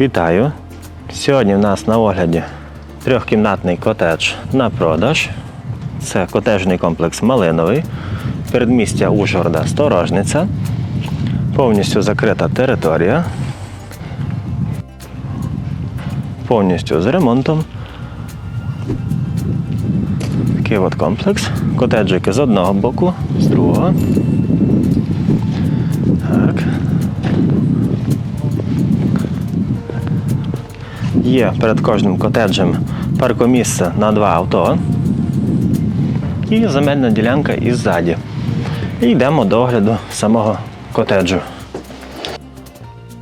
Вітаю! Сьогодні в нас на огляді трьохкімнатний котедж на продаж. Це котежний комплекс Малиновий, передмістя Ужгорода Сторожниця, повністю закрита територія, повністю з ремонтом. Такий от комплекс. Котеджики з одного боку, з другого. Є перед кожним котеджем паркомісце на два авто. І земельна ділянка іззаді. І йдемо до огляду самого котеджу.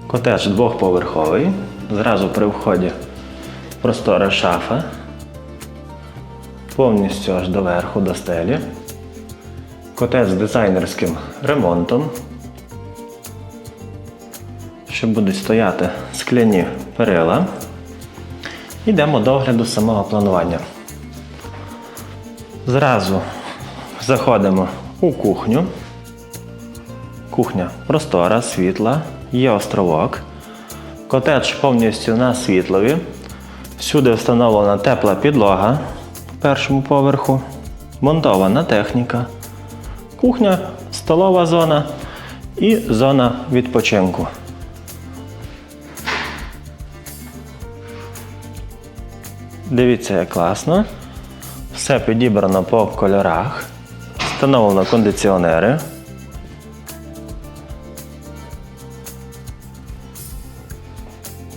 Котедж двохповерховий. Зразу при вході простора шафа. Повністю аж до верху, до стелі. Котедж з дизайнерським ремонтом. Ще будуть стояти скляні перила. Йдемо до огляду самого планування. Зразу заходимо у кухню. Кухня простора, світла, є островок. Котедж повністю на світлові. Всюди встановлена тепла підлога в першому поверху, монтована техніка, кухня, столова зона і зона відпочинку. Дивіться, як класно. Все підібрано по кольорах. Встановлено кондиціонери.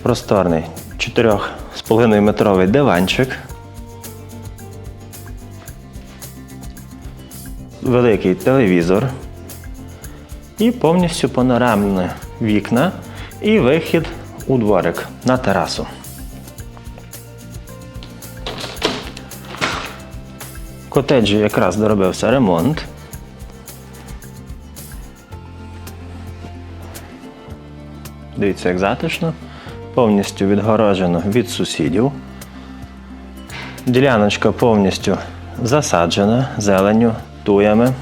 Просторний 4,5 метровий диванчик. Великий телевізор. І повністю панорамні вікна і вихід у дворик на терасу. Котеджі якраз доробився ремонт. Дивіться, як затишно. Повністю відгороджено від сусідів. Діляночка повністю засаджена зеленню, туями.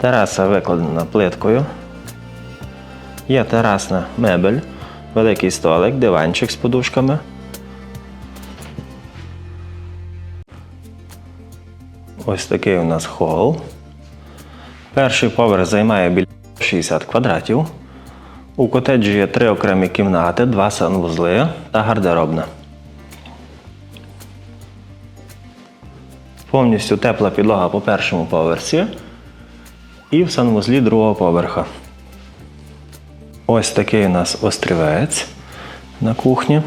Тераса викладена плиткою. Є терасна мебель, великий столик, диванчик з подушками. Ось такий у нас хол. Перший поверх займає біля 60 квадратів. У котеджі є три окремі кімнати, два санвузли та гардеробна. Повністю тепла підлога по першому поверсі і в санвузлі другого поверха. Ось такий у нас острівець на кухні.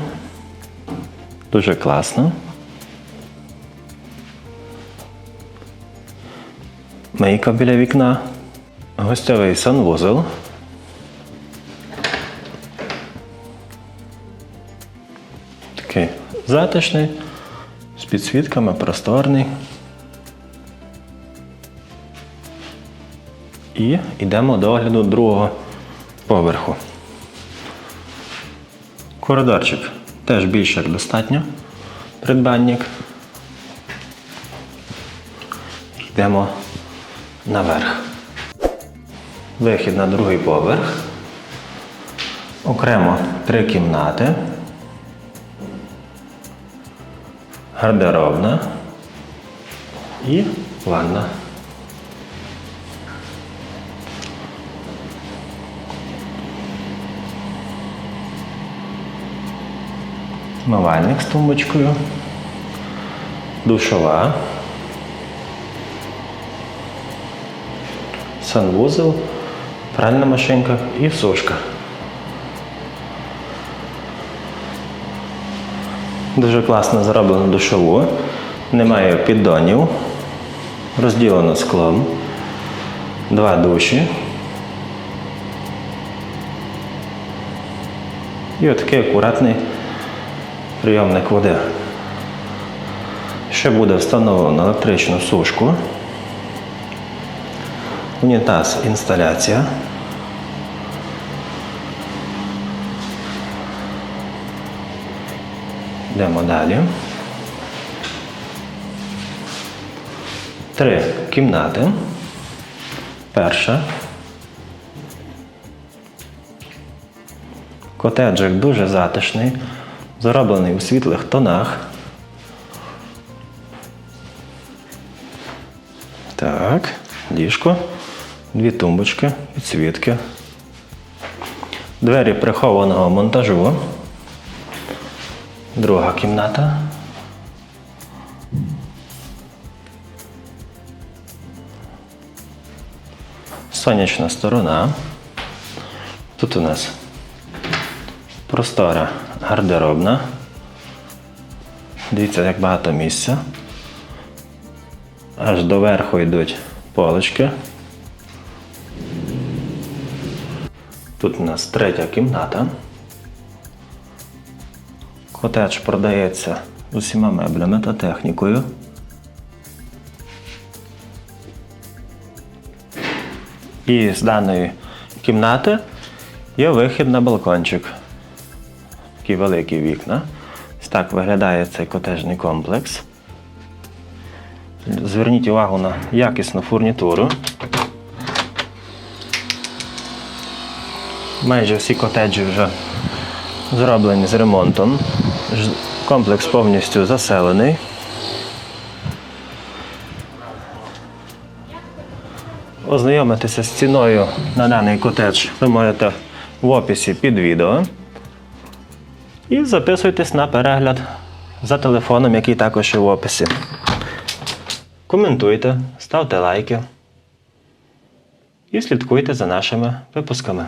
Дуже класно. Мийка біля вікна, гостьовий санвузол. Такий затишний, з підсвітками, просторний. І йдемо до огляду другого поверху. Коридорчик теж більше як достатньо. Придбанник. Йдемо наверх. Вихід на другий поверх. Окремо три кімнати. Гардеробна і ванна. Мивальник з тумбочкою. Душова. Санвузол, пральна машинка і сушка. Дуже класно зроблено душову. Немає піддонів. Розділено склом. Два душі. І отакий акуратний прийомник води. Ще буде встановлено електричну сушку. Унітаз інсталяція. Йдемо далі. Три кімнати. Перша. Котеджик дуже затишний, зроблений у світлих тонах. Так, ліжко, дві тумбочки, підсвітки. Двері прихованого монтажу. Друга кімната. Сонячна сторона. Тут у нас простора гардеробна. Дивіться, як багато місця. Аж до верху йдуть полочки. Тут у нас третя кімната. Котедж продається усіма меблями та технікою. І з даної кімнати є вихід на балкончик. Такі великі вікна. Ось так виглядає цей котежний комплекс. Зверніть увагу на якісну фурнітуру. Майже всі котеджі вже зроблені з ремонтом. Комплекс повністю заселений. Ознайомитися з ціною на даний котедж ви можете в описі під відео. І записуйтесь на перегляд за телефоном, який також є в описі. Коментуйте, ставте лайки і слідкуйте за нашими випусками.